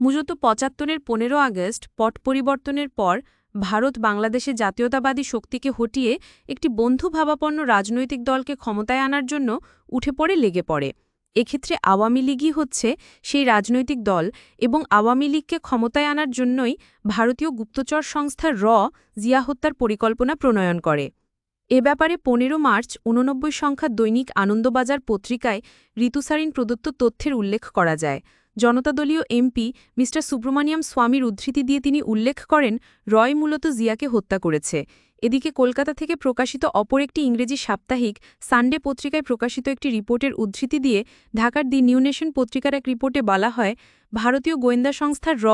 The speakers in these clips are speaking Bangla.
মূলত পঁচাত্তরের পনেরো আগস্ট পট পরিবর্তনের পর ভারত বাংলাদেশে জাতীয়তাবাদী শক্তিকে হটিয়ে একটি বন্ধুভাবাপন্ন রাজনৈতিক দলকে ক্ষমতায় আনার জন্য উঠে পড়ে, লেগে পড়ে। এক্ষেত্রে আওয়ামী লীগই হচ্ছে সেই রাজনৈতিক দল এবং আওয়ামী লীগকে ক্ষমতায় আনার জন্যই ভারতীয় গুপ্তচর সংস্থা র জিয়া হত্যার পরিকল্পনা প্রণয়ন করে। এ ব্যাপারে পনেরো মার্চ উননব্বই সংখ্যা দৈনিক আনন্দবাজার পত্রিকায় ঋতুসারিন প্রদত্ত তথ্যের উল্লেখ করা যায়। জনতাদলীয় এমপি মি সুব্রমণিয়াম স্বামীর উদ্ধৃতি দিয়ে তিনি উল্লেখ করেন, রয় মূলত জিয়াকে হত্যা করেছে। এদিকে কলকাতা থেকে প্রকাশিত অপর একটি ইংরেজি সাপ্তাহিক, সানডে পত্রিকায় প্রকাশিত একটি রিপোর্টের উদ্ধৃতি দিয়ে ঢাকার দি নিউ নেশন পত্রিকার এক রিপোর্টে বলা হয়, ভারতীয় গোয়েন্দা সংস্থা র,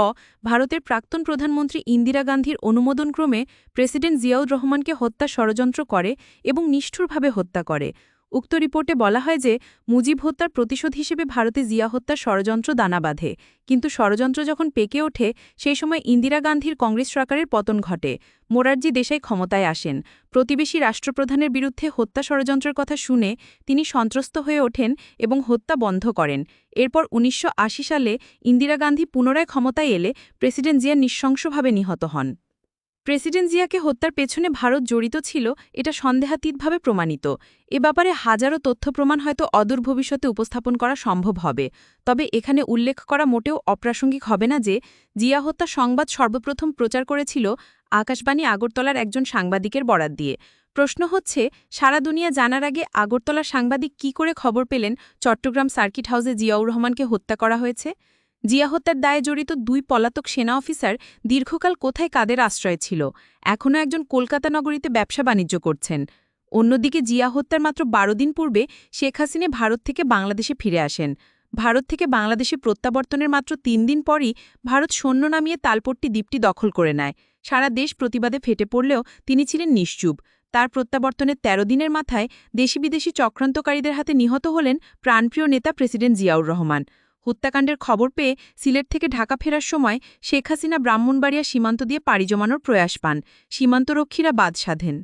ভারতের প্রাক্তন প্রধানমন্ত্রী ইন্দিরা গান্ধীর অনুমোদনক্রমে প্রেসিডেন্ট জিয়াউর রহমানকে হত্যা ষড়যন্ত্র করে এবং নিষ্ঠুরভাবে হত্যা করে। উক্ত রিপোর্টে বলা হয় যে, মুজিব হত্যার প্রতিশোধ হিসেবে ভারতে জিয়া হত্যার ষড়যন্ত্র দানা বাঁধে। কিন্তু ষড়যন্ত্র যখন পেকে ওঠে, সেই সময় ইন্দিরা গান্ধীর কংগ্রেস সরকারের পতন ঘটে। মোরারজি দেশাই ক্ষমতায় আসেন। প্রতিবেশী রাষ্ট্রপ্রধানের বিরুদ্ধে হত্যা ষড়যন্ত্রের কথা শুনে তিনি সন্ত্রস্ত হয়ে ওঠেন এবং হত্যা বন্ধ করেন। এরপর উনিশশো আশি সালে ইন্দিরা গান্ধী পুনরায় ক্ষমতায় এলে প্রেসিডেন্ট জিয়া নৃশংসভাবে নিহত হন। প্রেসিডেন্ট জিয়াকে হত্যার পেছনে ভারত জড়িত ছিল, এটা সন্দেহাতীতভাবে প্রমাণিত। এ ব্যাপারে হাজারো তথ্য প্রমাণ হয়তো অদূর ভবিষ্যতে উপস্থাপন করা সম্ভব হবে। তবে এখানে উল্লেখ করা মোটেও অপ্রাসঙ্গিক হবে না যে, জিয়া হত্যা সংবাদ সর্বপ্রথম প্রচার করেছিল আকাশবাণী আগরতলার একজন সাংবাদিকের বরাত দিয়ে। প্রশ্ন হচ্ছে, সারা দুনিয়া জানার আগে আগরতলার সাংবাদিক কি করে খবর পেলেন চট্টগ্রাম সার্কিট হাউসে জিয়াউর রহমানকে হত্যা করা হয়েছে? জিয়া হত্যার দায়ে জড়িত দুই পলাতক সেনা অফিসার দীর্ঘকাল কোথায় কাদের আশ্রয় ছিল? এখনও একজন কলকাতা নগরীতে ব্যবসা বাণিজ্য করছেন। অন্যদিকে জিয়া হত্যার মাত্র বারো দিন পূর্বে শেখ হাসিনে ভারত থেকে বাংলাদেশে ফিরে আসেন। ভারত থেকে বাংলাদেশে প্রত্যাবর্তনের মাত্র তিন দিন পরই ভারত সৈন্য নামিয়ে তালপট্টি দ্বীপটি দখল করে নেয়। সারা দেশ প্রতিবাদে ফেটে পড়লেও তিনি ছিলেন নিশ্চুপ। তার প্রত্যাবর্তনের ১৩ দিনের মাথায় দেশি বিদেশি চক্রান্তকারীদের হাতে নিহত হলেন প্রাণপ্রিয় নেতা প্রেসিডেন্ট জিয়াউর রহমান। হত্যাকাণ্ডের খবর পেয়ে সিলেট থেকে ঢাকা ফেরার সময় শেখ হাসিনা ব্রাহ্মণবাড়িয়া সীমান্ত দিয়ে পাড়ি জমানোর প্রয়াস পান। সীমান্তরক্ষীরা বাদ সাধেন।